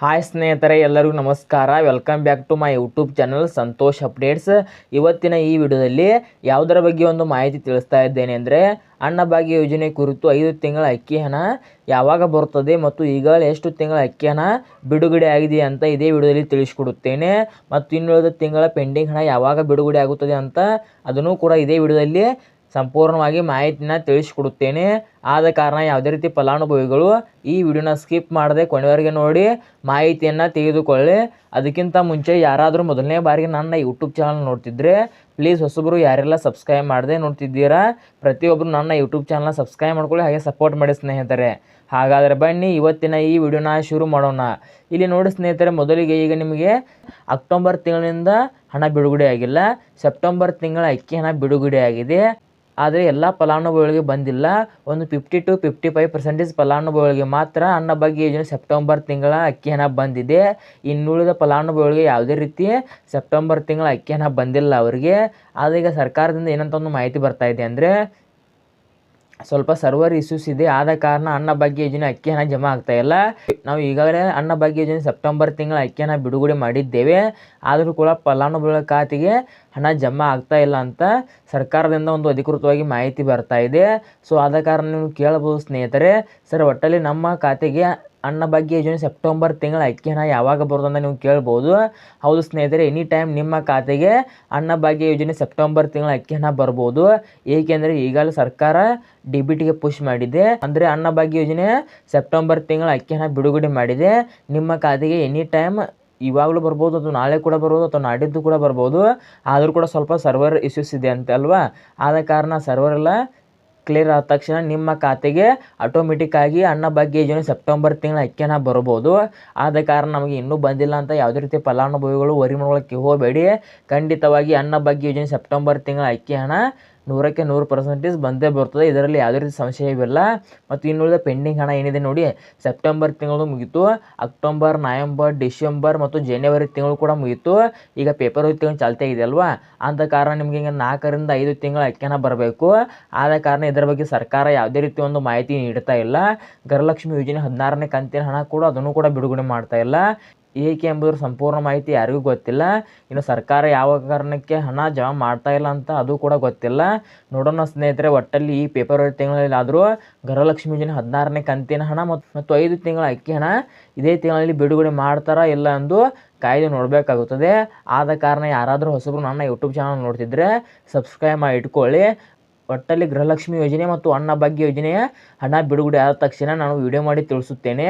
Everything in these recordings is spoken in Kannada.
ಹಾಯ್ ಸ್ನೇಹಿತರೆ, ಎಲ್ಲರಿಗೂ ನಮಸ್ಕಾರ. Welcome back to my YouTube channel Santosh updates ಇವತ್ತಿನ ಈ ವಿಡಿಯೋದಲ್ಲಿ ಯಾವುದರ ಬಗ್ಗೆ ಒಂದು ಮಾಹಿತಿ ತಿಳಿಸ್ತಾ ಇದ್ದೇನೆ ಅಂದರೆ ಅನ್ನಭಾಗ್ಯ ಯೋಜನೆ ಕುರಿತು ಐದು ತಿಂಗಳ ಅಕ್ಕಿ ಹಣ ಯಾವಾಗ ಬರುತ್ತದೆ ಮತ್ತು ಈಗ ಎಷ್ಟು ತಿಂಗಳ ಅಕ್ಕಿ ಹಣ ಬಿಡುಗಡೆ ಆಗಿದೆ ಅಂತ ಇದೇ ವಿಡಿಯೋದಲ್ಲಿ ತಿಳಿಸ್ಕೊಡುತ್ತೇನೆ. ಮತ್ತು ಇನ್ನುಳಿದ ತಿಂಗಳ ಪೆಂಡಿಂಗ್ ಹಣ ಯಾವಾಗ ಬಿಡುಗಡೆ ಆಗುತ್ತದೆ ಅಂತ ಅದನ್ನು ಕೂಡ ಇದೇ ವಿಡಿಯೋದಲ್ಲಿ ಸಂಪೂರ್ಣವಾಗಿ ಮಾಹಿತಿನ ತಿಳಿಸ್ಕೊಡುತ್ತೇನೆ. ಆದ ಕಾರಣ ಯಾವುದೇ ರೀತಿ ಫಲಾನುಭವಿಗಳು ಈ ವಿಡಿಯೋನ ಸ್ಕಿಪ್ ಮಾಡದೆ ಕೊನೆವರೆಗೆ ನೋಡಿ ಮಾಹಿತಿಯನ್ನು ತೆಗೆದುಕೊಳ್ಳಿ. ಅದಕ್ಕಿಂತ ಮುಂಚೆ ಯಾರಾದರೂ ಮೊದಲನೇ ಬಾರಿಗೆ ನನ್ನ ಯೂಟ್ಯೂಬ್ ಚಾನಲ್ ನೋಡ್ತಿದ್ರೆ ಪ್ಲೀಸ್ ಹೊಸಬರು ಯಾರೆಲ್ಲ ಸಬ್ಸ್ಕ್ರೈಬ್ ಮಾಡದೆ ನೋಡ್ತಿದ್ದೀರಾ ಪ್ರತಿಯೊಬ್ಬರು ನನ್ನ ಯೂಟ್ಯೂಬ್ ಚಾನಲ್ನ ಸಬ್ಸ್ಕ್ರೈಬ್ ಮಾಡ್ಕೊಳ್ಳಿ, ಹಾಗೆ ಸಪೋರ್ಟ್ ಮಾಡಿ ಸ್ನೇಹಿತರೆ. ಹಾಗಾದರೆ ಬನ್ನಿ, ಇವತ್ತಿನ ಈ ವಿಡಿಯೋನ ಶುರು ಮಾಡೋಣ. ಇಲ್ಲಿ ನೋಡಿ ಸ್ನೇಹಿತರೆ, ಮೊದಲಿಗೆ ಈಗ ನಿಮಗೆ ಅಕ್ಟೋಬರ್ ತಿಂಗಳಿಂದ ಹಣ ಬಿಡುಗಡೆ ಆಗಿಲ್ಲ ಸೆಪ್ಟೆಂಬರ್ ತಿಂಗಳ ಅಕ್ಕಿ ಹಣ ಬಿಡುಗಡೆ ಆಗಿದೆ ಆದರೆ ಎಲ್ಲ ಫಲಾನುಭವಿಗಳಿಗೆ ಬಂದಿಲ್ಲ. ಒಂದು fifty to fifty five percentage ಫಲಾನುಭವಿಗಳಿಗೆ ಮಾತ್ರ ಅನ್ನಭಾಗ್ಯ ಯೋಜನೆ ಸೆಪ್ಟೆಂಬರ್ ತಿಂಗಳ ಅಕ್ಕಿ ಹಣ ಬಂದಿದೆ. ಇನ್ನುಳಿದ ಫಲಾನುಭವಿಗಳಿಗೆ ಯಾವುದೇ ರೀತಿ ಸೆಪ್ಟೆಂಬರ್ ತಿಂಗಳ ಅಕ್ಕಿ ಹಣ ಬಂದಿಲ್ಲ ಅವರಿಗೆ. ಆದರೆ ಈಗ ಸರ್ಕಾರದಿಂದ ಏನಂತ ಒಂದು ಮಾಹಿತಿ ಬರ್ತಾ ಇದೆ ಅಂದರೆ ಸ್ವಲ್ಪ ಸರ್ವರ್ ಇಶ್ಯೂಸ್ ಇದೆ, ಆದ ಕಾರಣ ಅನ್ನಭಾಗ್ಯ ಯೋಜನೆ ಅಕ್ಕಿ ಹಣ ಜಮಾ ಇಲ್ಲ. ನಾವು ಈಗಾಗಲೇ ಅನ್ನಭಾಗ್ಯ ಯೋಜನೆ ಸೆಪ್ಟೆಂಬರ್ ತಿಂಗಳ ಅಕ್ಕಿ ಬಿಡುಗಡೆ ಮಾಡಿದ್ದೇವೆ. ಆದರೂ ಕೂಡ ಫಲಾನುಭವಿಗಳ ಖಾತೆಗೆ ಹಣ ಜಮಾ ಆಗ್ತಾ ಇಲ್ಲ ಅಂತ ಸರ್ಕಾರದಿಂದ ಒಂದು ಅಧಿಕೃತವಾಗಿ ಮಾಹಿತಿ ಬರ್ತಾ ಇದೆ. ಸೊ ಆದ ಕಾರಣ ನೀವು ಕೇಳಬಹುದು ಸ್ನೇಹಿತರೆ. ಸರ್ ಒಟ್ಟಲ್ಲಿ ನಮ್ಮ ಖಾತೆಗೆ ಅನ್ನಭಾಗ್ಯ ಯೋಜನೆ ಸೆಪ್ಟೆಂಬರ್ ತಿಂಗಳ ಅಕ್ಕಿ ಹಣ ಯಾವಾಗ ಬರುತ್ತೆ ಅಂತ ನೀವು ಕೇಳ್ಬೋದು. ಹೌದು ಸ್ನೇಹಿತರೆ ಎನಿ ಟೈಮ್ ನಿಮ್ಮ ಖಾತೆಗೆ ಅನ್ನಭಾಗ್ಯ ಯೋಜನೆ ಸೆಪ್ಟೆಂಬರ್ ತಿಂಗಳ ಅಕ್ಕಿ ಹಣ ಬರ್ಬೋದು. ಏಕೆಂದರೆ ಈಗಾಗಲೇ ಸರ್ಕಾರ ಡಿ ಬಿ ಟಿಗೆ ಪುಷ್ ಮಾಡಿದೆ. ಅಂದರೆ ಅನ್ನಭಾಗ್ಯ ಯೋಜನೆ ಸೆಪ್ಟೆಂಬರ್ ತಿಂಗಳ ಅಕ್ಕಿ ಹಣ ಬಿಡುಗಡೆ ಮಾಡಿದೆ. ನಿಮ್ಮ ಖಾತೆಗೆ ಎನಿ ಟೈಮ್ ಇವಾಗಲೂ ಬರ್ಬೋದು, ಅಥವಾ ನಾಳೆ ಕೂಡ ಬರ್ಬೋದು, ಅಥವಾ ನಾಡಿದ್ದು ಕೂಡ ಬರ್ಬೋದು. ಆದರೂ ಕೂಡ ಸ್ವಲ್ಪ ಸರ್ವರ್ ಇಶ್ಯೂಸ್ ಇದೆ ಅಂತ ಅಲ್ವಾ? ಆದ ಕಾರಣ ಸರ್ವರ್ ಎಲ್ಲ ಕ್ಲಿಯರ್ ಆದ ತಕ್ಷಣ ನಿಮ್ಮ ಖಾತೆಗೆ ಆಟೋಮೆಟಿಕ್ಕಾಗಿ ಆಗಿ ಅನ್ನಭಾಗ್ಯ ಯೋಜನೆ ಸೆಪ್ಟೆಂಬರ್ ತಿಂಗಳ ಅಕ್ಕಿ ಹಣ ಬರ್ಬೋದು. ಆದ ಕಾರಣ ನಮಗೆ ಇನ್ನೂ ಬಂದಿಲ್ಲ ಅಂತ ಯಾವುದೇ ರೀತಿ ಫಲಾನುಭವಿಗಳು ವರಿ ಹೋಗಬೇಡಿ. ಖಂಡಿತವಾಗಿ ಅನ್ನಭಾಗ್ಯ ಯೋಜನೆ ಸೆಪ್ಟೆಂಬರ್ ತಿಂಗಳ ಅಕ್ಕಿ ಹಣ ನೂರಕ್ಕೆ ನೂರು ಪರ್ಸೆಂಟೇಜ್ ಬಂದೇ ಬರ್ತದೆ. ಇದರಲ್ಲಿ ಯಾವುದೇ ರೀತಿ ಸಂಶಯವಿಲ್ಲ ಮತ್ತು ಇನ್ನುಳಿದ ಪೆಂಡಿಂಗ್ ಹಣ ಏನಿದೆ ನೋಡಿ ಸೆಪ್ಟೆಂಬರ್ ತಿಂಗಳು ಮುಗೀತು. ಅಕ್ಟೋಬರ್ ನವೆಂಬರ್ ಡಿಸೆಂಬರ್ ಮತ್ತು ಜನವರಿ ತಿಂಗಳು ಕೂಡ ಮುಗೀತು. ಈಗ ಪೇಪರ್ ತಿಂಗಳು ಚಾಲ್ತಿ ಆಗಿದೆ ಅಲ್ವಾ? ಆದ ಕಾರಣ ನಿಮಗೆ ಹಿಂಗೆ ನಾಲ್ಕರಿಂದ ಐದು ತಿಂಗಳ ಹಣ ಬರಬೇಕು. ಆದ ಕಾರಣ ಇದರ ಬಗ್ಗೆ ಸರ್ಕಾರ ಯಾವುದೇ ರೀತಿ ಒಂದು ಮಾಹಿತಿ ನೀಡ್ತಾ ಇಲ್ಲ. ಗೃಹಲಕ್ಷ್ಮಿ ಯೋಜನೆ ಹದಿನಾರನೇ ಕಂತಿನ ಹಣ ಕೂಡ ಅದನ್ನು ಕೂಡ ಬಿಡುಗಡೆ ಮಾಡ್ತಾ ಇಲ್ಲ. ಏಕೆ ಎಂಬುದರ ಸಂಪೂರ್ಣ ಮಾಹಿತಿ ಯಾರಿಗೂ ಗೊತ್ತಿಲ್ಲ. ಇನ್ನು ಸರ್ಕಾರ ಯಾವ ಕಾರಣಕ್ಕೆ ಹಣ ಜಮಾ ಮಾಡ್ತಾ ಇಲ್ಲ ಅಂತ ಅದು ಕೂಡ ಗೊತ್ತಿಲ್ಲ. ನೋಡೋಣ ಸ್ನೇಹಿತರೆ, ಒಟ್ಟಲ್ಲಿ ಈ ಫೆಬ್ರವರಿ ತಿಂಗಳಲ್ಲಿ ಆದರೂ ಗೃಹಲಕ್ಷ್ಮಿ ಯೋಜನೆ ಹದಿನಾರನೇ ಕಂತಿನ ಹಣ ಮತ್ತು ಮತ್ತು ಐದು ತಿಂಗಳ ಅಕ್ಕಿ ಹಣ ಇದೇ ತಿಂಗಳಲ್ಲಿ ಬಿಡುಗಡೆ ಮಾಡ್ತಾರಾ ಇಲ್ಲ ಎಂದು ಕಾಯ್ದು ನೋಡಬೇಕಾಗುತ್ತದೆ. ಆದ ಕಾರಣ ಯಾರಾದರೂ ಹೊಸಬರು ನನ್ನ ಯೂಟ್ಯೂಬ್ ಚಾನಲ್ ನೋಡ್ತಿದ್ರೆ ಸಬ್ಸ್ಕ್ರೈಬ್ ಮಾಡಿ ಇಟ್ಕೊಳ್ಳಿ. ಒಟ್ಟಲ್ಲಿ ಗೃಹಲಕ್ಷ್ಮಿ ಯೋಜನೆ ಮತ್ತು ಅನ್ನಭಾಗ್ಯ ಯೋಜನೆಯ ಹಣ ಬಿಡುಗಡೆ ಆದ ತಕ್ಷಣ ನಾನು ವಿಡಿಯೋ ಮಾಡಿ ತಿಳಿಸುತ್ತೇನೆ.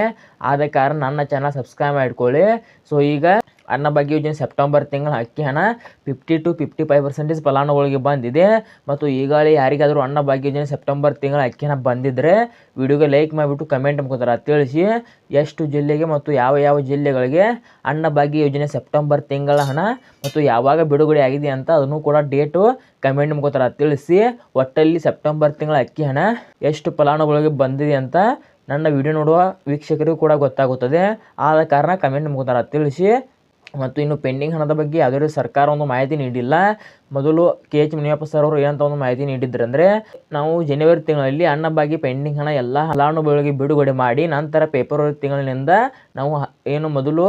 ಆದ ಕಾರಣ ನನ್ನ ಚಾನಲ್ ಸಬ್ಸ್ಕ್ರೈಬ್ ಮಾಡಿಕೊಳ್ಳಿ. ಸೊ ಈಗ ಅನ್ನಭಾಗ್ಯ ಯೋಜನೆ ಸೆಪ್ಟೆಂಬರ್ ತಿಂಗಳ ಅಕ್ಕಿ ಹಣ fifty to fifty five percentage ಫಲಾನುಭವಿಗಳಿಗೆ ಬಂದಿದೆ. ಮತ್ತು ಈಗಾಗಲೇ ಯಾರಿಗಾದರೂ ಅನ್ನಭಾಗ್ಯ ಯೋಜನೆ ಸೆಪ್ಟೆಂಬರ್ ತಿಂಗಳ ಅಕ್ಕಿ ಹಣ ಬಂದಿದ್ದರೆ ವಿಡಿಯೋಗೆ ಲೈಕ್ ಮಾಡಿಬಿಟ್ಟು ಕಮೆಂಟ್ ಮುಖಾಂತರ ತಿಳಿಸಿ ಎಷ್ಟು ಜಿಲ್ಲೆಗೆ ಮತ್ತು ಯಾವ ಯಾವ ಜಿಲ್ಲೆಗಳಿಗೆ ಅನ್ನಭಾಗ್ಯ ಯೋಜನೆ ಸೆಪ್ಟೆಂಬರ್ ತಿಂಗಳ ಹಣ ಮತ್ತು ಯಾವಾಗ ಬಿಡುಗಡೆ ಆಗಿದೆ ಅಂತ ಅದನ್ನು ಕೂಡ ಡೇಟು ಕಮೆಂಟ್ ಮುಖಾಂತರ ತಿಳಿಸಿ ಒಟ್ಟಲ್ಲಿ ಸೆಪ್ಟೆಂಬರ್ ತಿಂಗಳ ಅಕ್ಕಿ ಹಣ ಎಷ್ಟು ಫಲಾನುಭವಿಗೆ ಬಂದಿದೆ ಅಂತ ನನ್ನ ವಿಡಿಯೋ ನೋಡುವ ವೀಕ್ಷಕರಿಗೂ ಕೂಡ ಗೊತ್ತಾಗುತ್ತದೆ. ಆದ ಕಾರಣ ಕಮೆಂಟ್ ಮುಖಾಂತರ ತಿಳಿಸಿ ಮತ್ತು ಇನ್ನು ಪೆಂಡಿಂಗ್ ಹಣದ ಬಗ್ಗೆ ಯಾವುದೇ ಸರ್ಕಾರ ಒಂದು ಮಾಹಿತಿ ನೀಡಿಲ್ಲ. ಮೊದಲು ಕೆ ಎಚ್ ಮುನಿಯಪ್ಪ ಸರ್ ಅವರು ಏನಂತ ಒಂದು ಮಾಹಿತಿ ನೀಡಿದ್ರು ಅಂದರೆ, ನಾವು ಜನವರಿ ತಿಂಗಳಲ್ಲಿ ಅನ್ನಭಾಗ್ಯ ಪೆಂಡಿಂಗ್ ಹಣ ಎಲ್ಲ ಫಲಾನುಭವಿಗಳಿಗೆ ಬಿಡುಗಡೆ ಮಾಡಿ, ನಂತರ ಫೆಬ್ರವರಿ ತಿಂಗಳಿನಿಂದ ನಾವು ಏನು ಮೊದಲು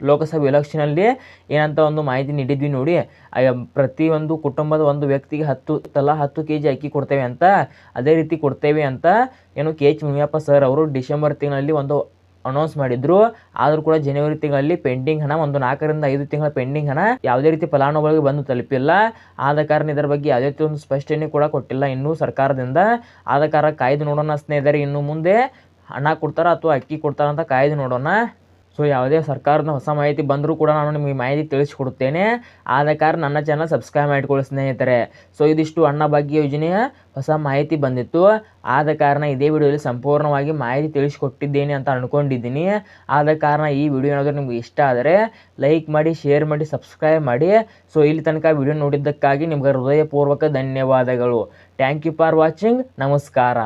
ಲೋಕಸಭೆ ಎಲೆಕ್ಷನಲ್ಲಿ ಏನಂತ ಒಂದು ಮಾಹಿತಿ ನೀಡಿದ್ವಿ ನೋಡಿ. ಪ್ರತಿಯೊಂದು ಕುಟುಂಬದ ಒಂದು ವ್ಯಕ್ತಿಗೆ ಹತ್ತು ತಲಾ ಹತ್ತು ಕೆ ಜಿ ಅಕ್ಕಿ ಕೊಡ್ತೇವೆ ಅಂತ, ಅದೇ ರೀತಿ ಕೊಡ್ತೇವೆ ಅಂತ, ಏನು ಕೆ ಎಚ್ ಮುನಿಯಪ್ಪ ಸರ್ ಅವರು ಡಿಸೆಂಬರ್ ತಿಂಗಳಲ್ಲಿ ಒಂದು ಅನೌನ್ಸ್ ಮಾಡಿದ್ರು. ಆದರೂ ಕೂಡ ಜನವರಿ ತಿಂಗಳಲ್ಲಿ ಪೆಂಡಿಂಗ್ ಹಣ, ಒಂದು ನಾಲ್ಕರಿಂದ ಐದು ತಿಂಗಳ ಪೆಂಡಿಂಗ್ ಹಣ ಯಾವುದೇ ರೀತಿ ಫಲಾನುಭವಿಗಳಿಗೆ ಬಂದು ತಲುಪಿಲ್ಲ. ಆದ ಕಾರಣ ಇದರ ಬಗ್ಗೆ ಯಾವುದೇ ಒಂದು ಸ್ಪಷ್ಟನೆ ಕೂಡ ಕೊಟ್ಟಿಲ್ಲ ಇನ್ನೂ ಸರ್ಕಾರದಿಂದ. ಆದ ಕಾರಣ ಕಾಯ್ದು ನೋಡೋಣ ಸ್ನೇಹಿತರೆ, ಇನ್ನು ಮುಂದೆ ಹಣ ಕೊಡ್ತಾರ ಅಥವಾ ಅಕ್ಕಿ ಕೊಡ್ತಾರ ಅಂತ ಕಾಯ್ದು ನೋಡೋಣ. ಸೊ ಯಾವುದೇ ಸರ್ಕಾರದ ಹೊಸ ಮಾಹಿತಿ ಬಂದರೂ ಕೂಡ ನಾನು ನಿಮಗೆ ಮಾಹಿತಿ ತಿಳಿಸ್ಕೊಡುತ್ತೇನೆ ಆದ ಕಾರಣ ನನ್ನ ಚಾನಲ್ ಸಬ್ಸ್ಕ್ರೈಬ್ ಮಾಡಿಕೊಳ್ಳಿ ಸ್ನೇಹಿತರೆ. ಸೊ ಇದಿಷ್ಟು ಅನ್ನಭಾಗ್ಯ ಯೋಜನೆಯ ಹೊಸ ಮಾಹಿತಿ ಬಂದಿತ್ತು. ಆದ ಕಾರಣ ಇದೇ ವಿಡಿಯೋದಲ್ಲಿ ಸಂಪೂರ್ಣವಾಗಿ ಮಾಹಿತಿ ತಿಳಿಸಿಕೊಟ್ಟಿದ್ದೇನೆ ಅಂತ ಅಂದ್ಕೊಂಡಿದ್ದೀನಿ ಆದ ಕಾರಣ ಈ ವಿಡಿಯೋ ಏನಾದರೂ ನಿಮ್ಗೆ ಇಷ್ಟ ಆದರೆ ಲೈಕ್ ಮಾಡಿ ಶೇರ್ ಮಾಡಿ ಸಬ್ಸ್ಕ್ರೈಬ್ ಮಾಡಿ. ಸೊ ಇಲ್ಲಿ ತನಕ ವಿಡಿಯೋ ನೋಡಿದ್ದಕ್ಕಾಗಿ ನಿಮ್ಗೆ ಹೃದಯಪೂರ್ವಕ ಧನ್ಯವಾದಗಳು. ಥ್ಯಾಂಕ್ ಯು ಫಾರ್ ವಾಚಿಂಗ್ ನಮಸ್ಕಾರ.